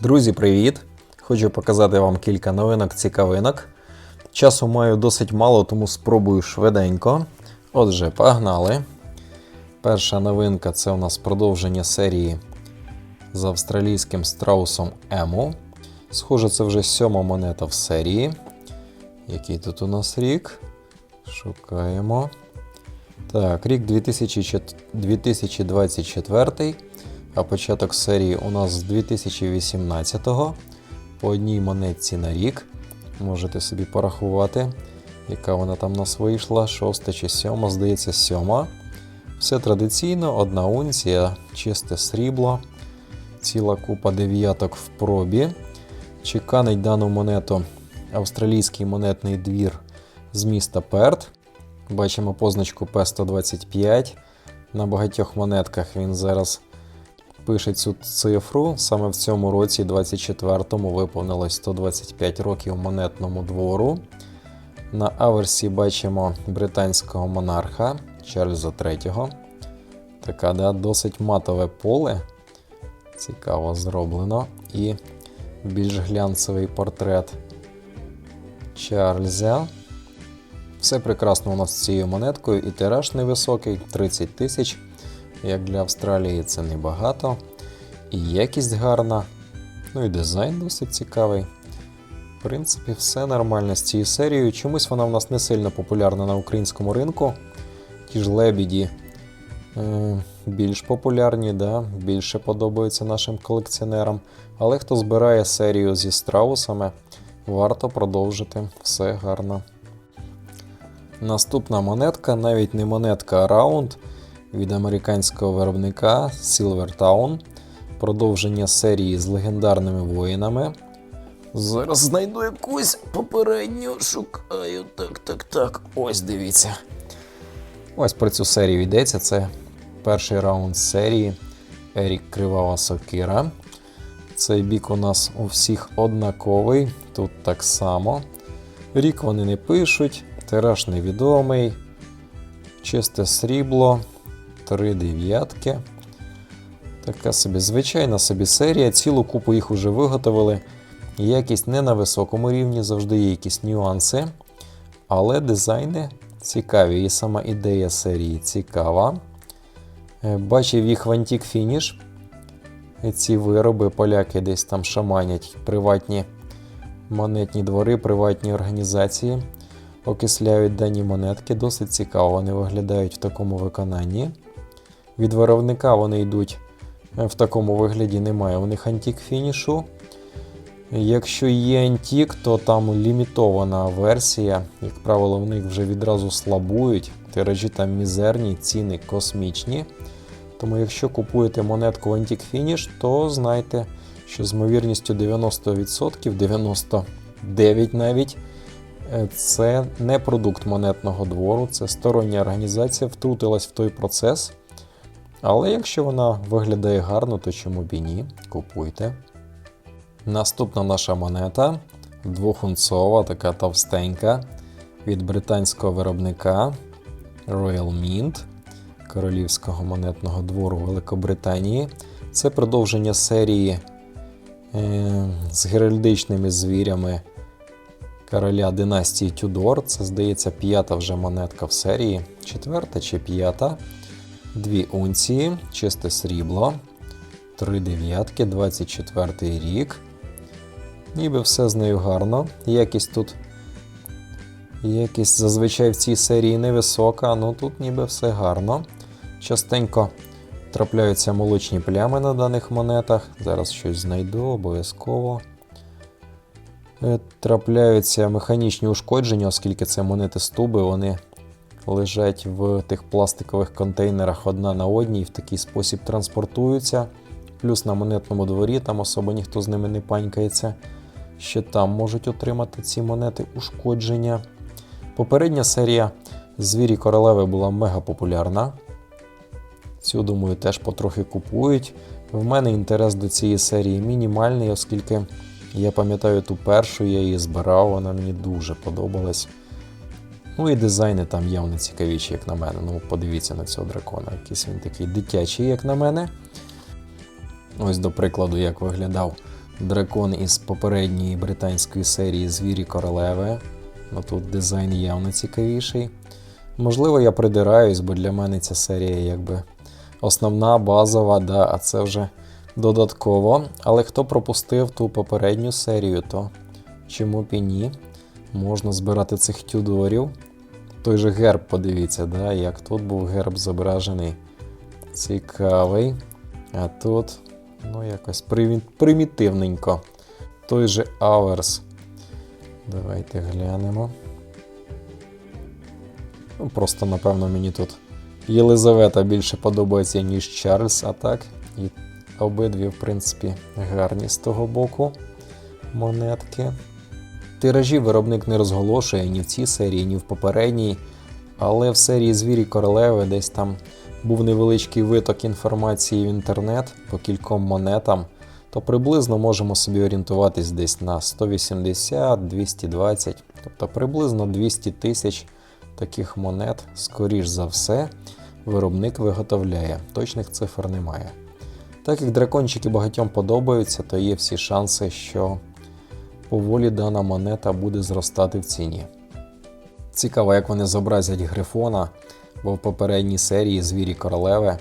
Друзі, привіт! Хочу показати вам кілька новинок цікавинок. Часу маю досить мало, тому спробую швиденько. Отже, погнали. Перша новинка це у нас продовження серії з австралійським страусом Ему. Схоже, це вже сьома монета в серії. Який тут у нас рік? Шукаємо. Так, рік 2004 2024, а початок серії у нас з 2018-го. По одній монетці на рік. Можете собі порахувати, яка вона там у нас вийшла, шоста чи сьома, здається, сьома. Все традиційно, одна унція, чисте срібло, ціла купа дев'яток в пробі. Чеканить дану монету австралійський монетний двір з міста Перт. Бачимо позначку P125. На багатьох монетках він зараз пише цю цифру. Саме в цьому році, 24-му, виповнилось 125 років монетному двору. На аверсі бачимо британського монарха Чарльза III. Така да, досить матове поле. Цікаво зроблено. І більш глянцевий портрет Чарльза. Все прекрасно у нас з цією монеткою, і тираж невисокий 30 тисяч. Як для Австралії це небагато. І якість гарна. Ну і дизайн досить цікавий. В принципі, все нормально з цією серією. Чомусь вона в нас не сильно популярна на українському ринку. Ті ж лебіді е, більш популярні, да? більше подобаються нашим колекціонерам. Але хто збирає серію зі страусами, варто продовжити все гарно. Наступна монетка, навіть не монетка, а раунд від американського виробника Silvertown. Продовження серії з легендарними воїнами. Зараз знайду якусь попередню, шукаю. Так, так, так. Ось дивіться. Ось про цю серію йдеться. Це перший раунд серії Ерік Кривава Сокира. Цей бік у нас у всіх однаковий, тут так само. Рік вони не пишуть, тираж невідомий, чисте срібло, три дев'ятки. Така собі звичайна собі серія, цілу купу їх вже виготовили. Якість не на високому рівні, завжди є якісь нюанси. Але дизайни цікаві. І сама ідея серії цікава. Е, Бачив їх в Antique Finish. Ці вироби поляки десь там шаманять приватні монетні двори, приватні організації. Окисляють дані монетки, досить цікаво вони виглядають в такому виконанні. Від виробника вони йдуть е, в такому вигляді, немає у них антік фінішу. Якщо є антік, то там лімітована версія. Як правило, в них вже відразу слабують. Тиражі там мізерні, ціни космічні. Тому, якщо купуєте монетку Antique Finish, то знайте, що з ймовірністю 90%, 99% навіть, е, це не продукт монетного двору, це стороння організація втрутилась в той процес. Але якщо вона виглядає гарно, то чому б і ні, купуйте. Наступна наша монета двохунцова, така товстенька від британського виробника Royal Mint Королівського монетного двору Великобританії. Це продовження серії е, з геральдичними звірями короля династії Тюдор. Це, здається, п'ята вже монетка в серії, четверта чи п'ята. Дві унції, чисте срібло, три дев'ятки, 24 рік. Ніби все з нею гарно. Якість тут якість зазвичай в цій серії невисока, але тут ніби все гарно. Частенько трапляються молочні плями на даних монетах. Зараз щось знайду обов'язково. Е, Трапляються механічні ушкодження, оскільки це монети з туби, вони лежать в тих пластикових контейнерах одна на одній, в такий спосіб транспортуються. Плюс на монетному дворі там особо ніхто з ними не панькається. Ще там можуть отримати ці монети ушкодження. Попередня серія Звірі королеви була мега популярна. Цю, думаю, теж потрохи купують. В мене інтерес до цієї серії мінімальний, оскільки я пам'ятаю ту першу, я її збирав, вона мені дуже подобалась. Ну і дизайни там явно цікавіші, як на мене. Ну, подивіться на цього дракона. Якийсь він такий дитячий, як на мене. Ось, до прикладу, як виглядав дракон із попередньої британської серії Звірі королеви. Ну тут дизайн явно цікавіший. Можливо, я придираюсь, бо для мене ця серія якби основна, базова, да, а це вже додатково. Але хто пропустив ту попередню серію, то чому б і ні? Можна збирати цих тюдорів. Той же герб, подивіться, да, як тут був герб зображений. Цікавий. А тут, ну, якось примі- примітивненько. Той же Аверс. Давайте глянемо. Ну, просто, напевно, мені тут Єлизавета більше подобається, ніж Чарльз, а так. І обидві, в принципі, гарні з того боку монетки. Тиражі виробник не розголошує ні в цій серії, ні в попередній, але в серії Звірі королеви десь там був невеличкий виток інформації в інтернет по кільком монетам, то приблизно можемо собі орієнтуватись десь на 180-220, тобто приблизно 200 тисяч таких монет, скоріш за все, виробник виготовляє. Точних цифр немає. Так як дракончики багатьом подобаються, то є всі шанси, що поволі дана монета буде зростати в ціні. Цікаво, як вони зобразять грифона, бо в попередній серії Звірі королеви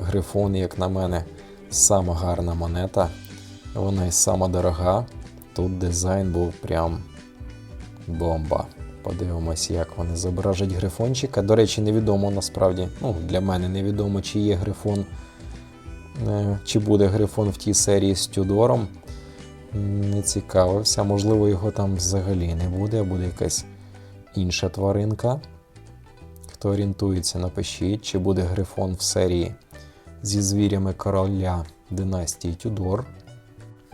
грифон, як на мене, сама гарна монета. Вона і сама дорога. Тут дизайн був прям бомба. Подивимось, як вони зображать грифончика. До речі, невідомо насправді. Ну, для мене невідомо, чи є грифон, е, чи буде грифон в тій серії з Тюдором. Не цікавився. Можливо, його там взагалі не буде, а буде якась інша тваринка. Хто орієнтується, напишіть, чи буде грифон в серії зі звірями короля династії Тюдор.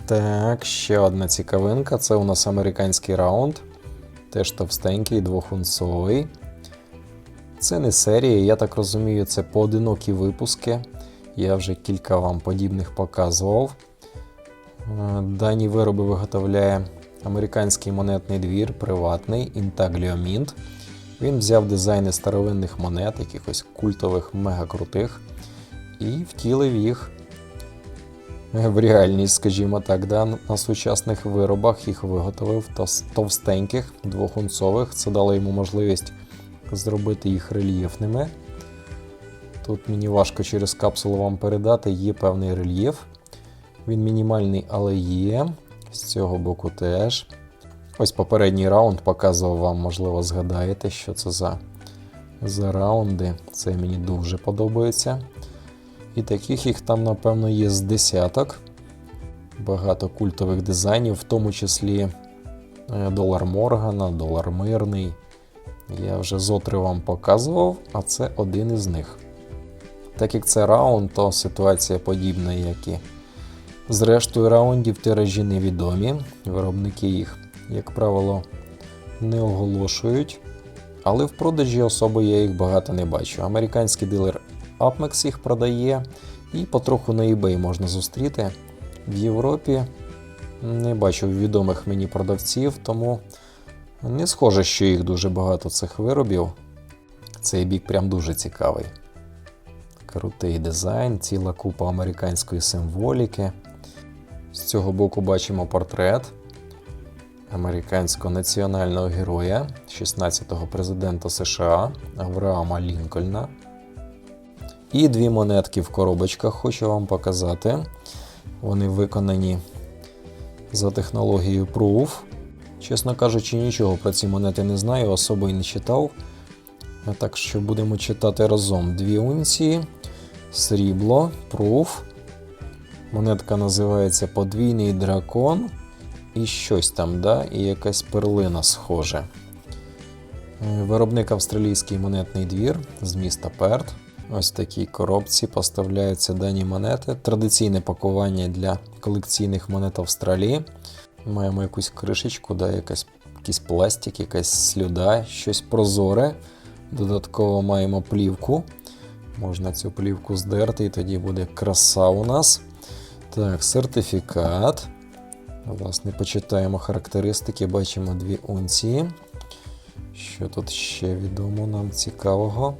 Так, ще одна цікавинка. Це у нас американський раунд. Теж товстенький, двохунцовий. Це не серія, я так розумію, це поодинокі випуски. Я вже кілька вам подібних показував. Е, Дані вироби виготовляє американський монетний двір, приватний Intaglio Mint. Він взяв дизайни старовинних монет, якихось культових, мега крутих, і втілив їх в реальність, скажімо так, да, на сучасних виробах їх виготовив товстеньких, двохунцових. Це дало йому можливість зробити їх рельєфними. Тут мені важко через капсулу вам передати, є певний рельєф. Він мінімальний, але є. З цього боку теж. Ось попередній раунд показував вам, можливо, згадаєте, що це за, за раунди. Це мені дуже подобається. І таких їх там, напевно, є з десяток. Багато культових дизайнів, в тому числі е, Долар Моргана, Долар Мирний. Я вже зотри вам показував, а це один із них. Так як це раунд, то ситуація подібна, як і Зрештою, раундів тиражі невідомі, виробники їх, як правило, не оголошують, але в продажі особо я їх багато не бачу. Американський дилер Upmex їх продає, і потроху на eBay можна зустріти. В Європі не бачу відомих мені продавців, тому не схоже, що їх дуже багато цих виробів. Цей бік прям дуже цікавий. Крутий дизайн, ціла купа американської символіки. З цього боку бачимо портрет американського національного героя 16-го президента США Авраама Лінкольна. І дві монетки в коробочках хочу вам показати. Вони виконані за технологією Proof. Чесно кажучи, нічого про ці монети не знаю, особо і не читав. Так що будемо читати разом дві унції, срібло, Proof. Монетка називається Подвійний дракон. І щось там, да? і якась перлина схоже. Е, Виробник австралійський монетний двір з міста Перт. Ось в такій коробці поставляються дані монети. Традиційне пакування для колекційних монет Австралії. Маємо якусь кришечку, да, якась, якийсь пластик, якась слюда, щось прозоре. Додатково маємо плівку. Можна цю плівку здерти, і тоді буде краса у нас. Так, сертифікат. Власне, почитаємо характеристики, бачимо дві унції. Що тут ще відомо нам цікавого?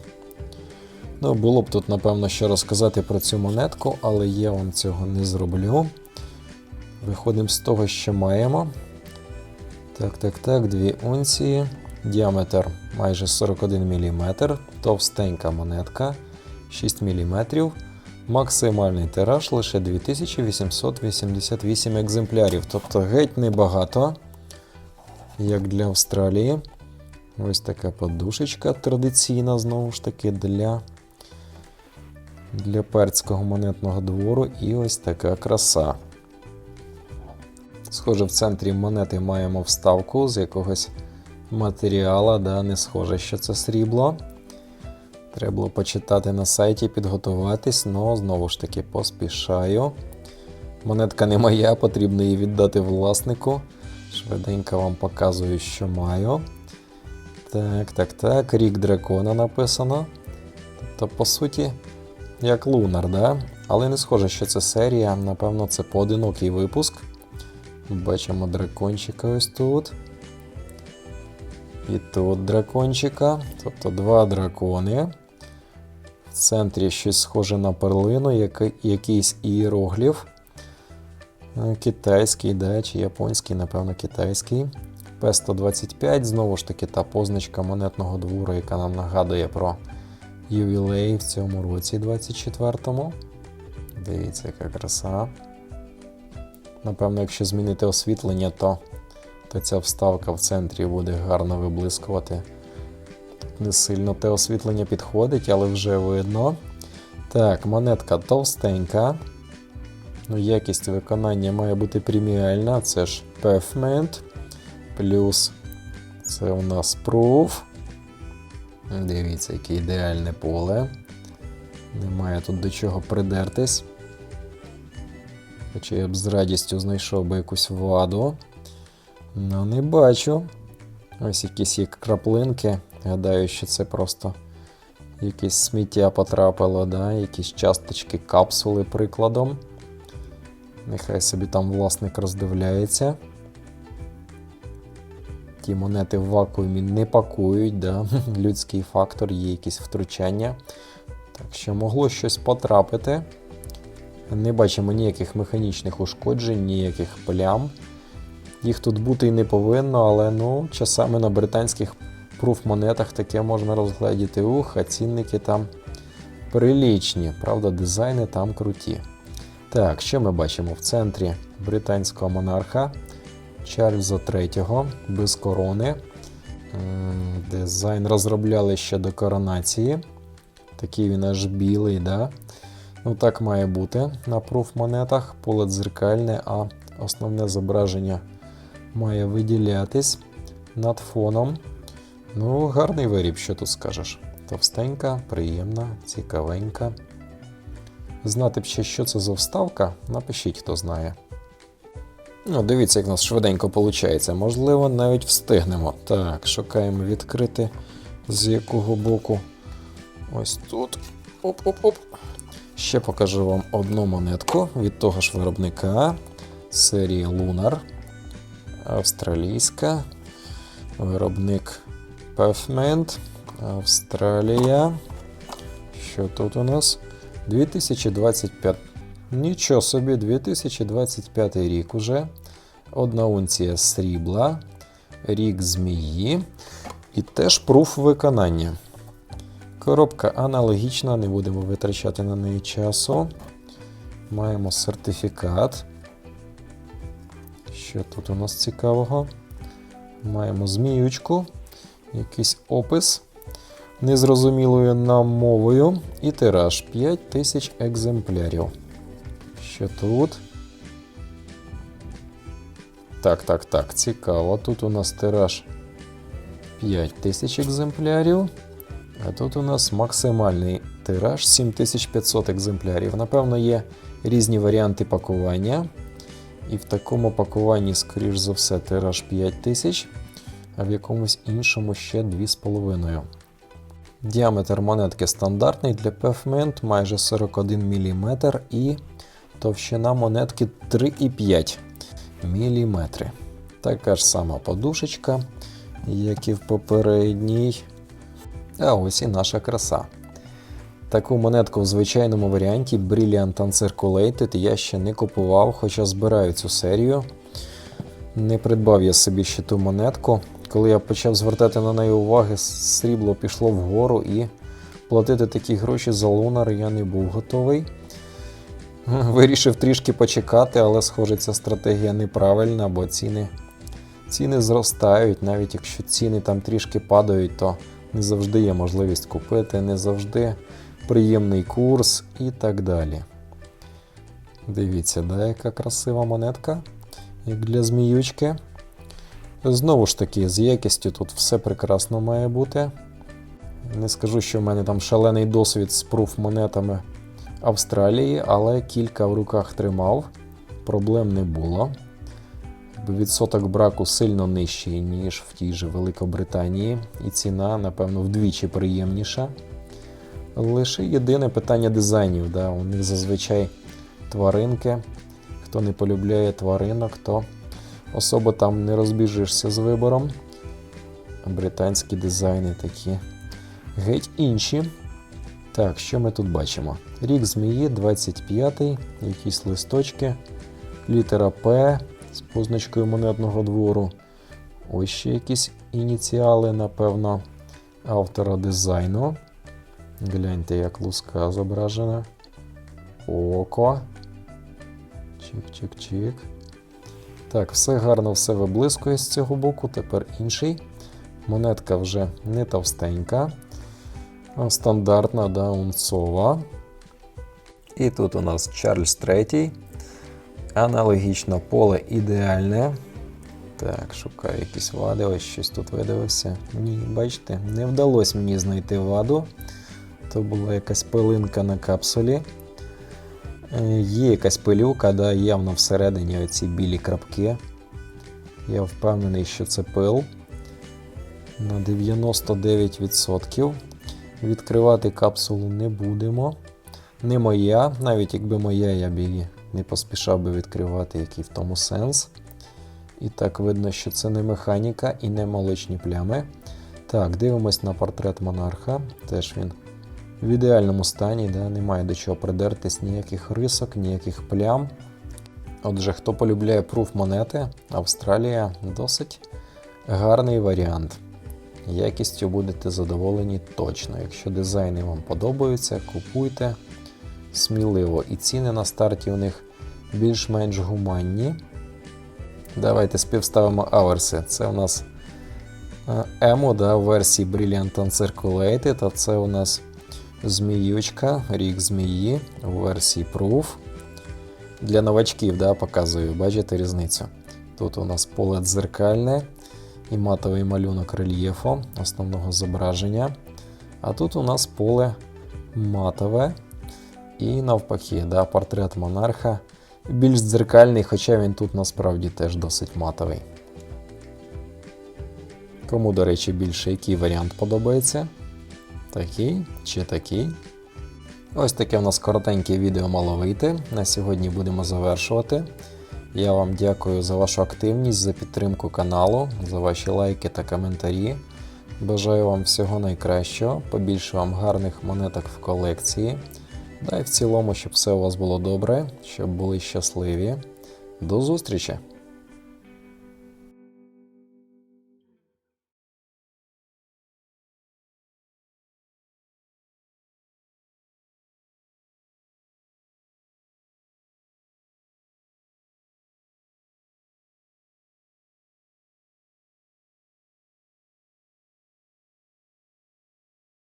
Ну, було б тут, напевно, що розказати про цю монетку, але я вам цього не зроблю. Виходимо з того, що маємо. Так, так, так, 2 унції. Діаметр майже 41 мм, товстенька монетка 6 мм. Максимальний тираж лише 2888 екземплярів, тобто геть небагато, як для Австралії. Ось така подушечка традиційна, знову ж таки, для, для перського монетного двору. І ось така краса. Схоже, в центрі монети маємо вставку з якогось матеріала, да, не схоже, що це срібло. Треба було почитати на сайті, підготуватись, але знову ж таки поспішаю. Монетка не моя, потрібно її віддати власнику. Швиденько вам показую, що маю. Так, так, так. Рік дракона написано. Тобто, по суті, як лунар, да? Але не схоже, що це серія. Напевно, це поодинокий випуск. Бачимо дракончика ось тут. І тут дракончика. Тобто два дракони. В центрі щось схоже на перлину, який, якийсь іерогліф. Е, Китайський, да, чи японський, напевно, китайський. P125, знову ж таки, та позначка монетного двору, яка нам нагадує про ювілей в цьому році 24-му. Дивіться, яка краса. Напевно, якщо змінити освітлення, то, то ця вставка в центрі буде гарно виблискувати. Не сильно те освітлення підходить, але вже видно. Так, монетка товстенька. Ну, якість виконання має бути преміальна. Це ж Pavement. Плюс це у нас Proof. Дивіться, яке ідеальне поле. Немає тут до чого придертись. Хоча я б з радістю знайшов би якусь ваду. Ну, не бачу. Ось якісь є краплинки. Гадаю, що це просто якесь сміття потрапило, да? якісь часточки капсули прикладом. Нехай собі там власник роздивляється. Ті монети в вакуумі не пакують, да? людський фактор, є якісь втручання. Так що могло щось потрапити. Не бачимо ніяких механічних ушкоджень, ніяких плям. Їх тут бути і не повинно, але ну, часами на британських пруф монетах таке можна розгледіти. Ух, а цінники там прилічні. Правда, дизайни там круті. Так, що ми бачимо в центрі британського монарха Чарльза III без корони. Дизайн розробляли ще до коронації. Такий він аж білий, да? Ну, так має бути на пруф монетах. Поле дзеркальне, а основне зображення має виділятись над фоном. Ну, гарний виріб, що тут скажеш. Товстенька, приємна, цікавенька. Знати б ще, що це за вставка, напишіть, хто знає. Ну, дивіться, як у нас швиденько виходить. Можливо, навіть встигнемо. Так, шукаємо відкрити з якого боку. Ось тут. Оп-оп-оп. Ще покажу вам одну монетку від того ж виробника серії Lunar. Австралійська. Виробник Pavement. Австралія. Що тут у нас? 2025. Нічого собі, 2025 рік уже. Одна унція срібла, рік змії і теж пруф виконання. Коробка аналогічна, не будемо витрачати на неї часу. Маємо сертифікат. Що тут у нас цікавого? Маємо зміючку, якийсь опис незрозумілою нам мовою і тираж 5000 екземплярів. Що тут? Так, так, так, цікаво. Тут у нас тираж 5000 екземплярів. А тут у нас максимальний тираж 7500 екземплярів. Напевно, є різні варіанти пакування. І в такому пакуванні, скоріш за все, тираж 5000, а в якомусь іншому ще 2,5. Діаметр монетки стандартний для Pavement майже 41 мм і товщина монетки 3,5 мм. Така ж сама подушечка, як і в попередній. А ось і наша краса. Таку монетку в звичайному варіанті Brilliant Uncirculated я ще не купував, хоча збираю цю серію. Не придбав я собі ще ту монетку. Коли я почав звертати на неї уваги, срібло пішло вгору і платити такі гроші за лунар я не був готовий. Вирішив трішки почекати, але схоже, ця стратегія неправильна, бо ціни, ціни зростають. Навіть якщо ціни там трішки падають, то не завжди є можливість купити, не завжди приємний курс і так далі. Дивіться, да, яка красива монетка, як для зміючки. Знову ж таки, з якістю тут все прекрасно має бути. Не скажу, що в мене там шалений досвід з пруф монетами Австралії, але кілька в руках тримав, проблем не було. Відсоток браку сильно нижчий, ніж в тій же Великобританії, і ціна, напевно, вдвічі приємніша. Лише єдине питання дизайнів. Да? У них зазвичай тваринки. Хто не полюбляє тваринок, то особо там не розбіжишся з вибором. Британські дизайни такі геть інші. Так, що ми тут бачимо? Рік змії 25-й, якісь листочки, літера П з позначкою монетного двору. Ось ще якісь ініціали, напевно, автора дизайну. Гляньте, як луска зображена. Око. Чик-чик-чик. Так, все гарно, все виблискує з цього боку. Тепер інший. Монетка вже не товстенька, стандартна да, унцова. І тут у нас Чарльз III. Аналогічно поле ідеальне. Так, шукаю якісь вади, ось щось тут видивився. Ні, бачите, не вдалося мені знайти ваду. То була якась пилинка на капсулі. Е, Є якась пилюка, да, явно всередині оці білі крапки. Я впевнений, що це пил. На 99%. Відкривати капсулу не будемо. Не моя, навіть якби моя, я б її не поспішав би відкривати, який в тому сенс. І так видно, що це не механіка і не молочні плями. Так, дивимось на портрет монарха. Теж він в ідеальному стані, да, немає до чого придертись, ніяких рисок, ніяких плям. Отже, хто полюбляє пруф монети, Австралія досить гарний варіант. Якістю будете задоволені точно. Якщо дизайни вам подобаються, купуйте сміливо. І ціни на старті у них більш-менш гуманні. Давайте співставимо аверси. Це у нас е, емо да, в версії Brilliant Uncirculated, а це у нас зміючка, рік змії у версії Proof. Для новачків да, показую, бачите різницю. Тут у нас поле дзеркальне і матовий малюнок рельєфу основного зображення. А тут у нас поле матове і навпаки, да, портрет монарха більш дзеркальний, хоча він тут насправді теж досить матовий. Кому, до речі, більше який варіант подобається? Такий чи такий? Ось таке у нас коротеньке відео мало вийти. На сьогодні будемо завершувати. Я вам дякую за вашу активність, за підтримку каналу, за ваші лайки та коментарі. Бажаю вам всього найкращого, побільше вам гарних монеток в колекції. Да і в цілому, щоб все у вас було добре, щоб були щасливі. До зустрічі!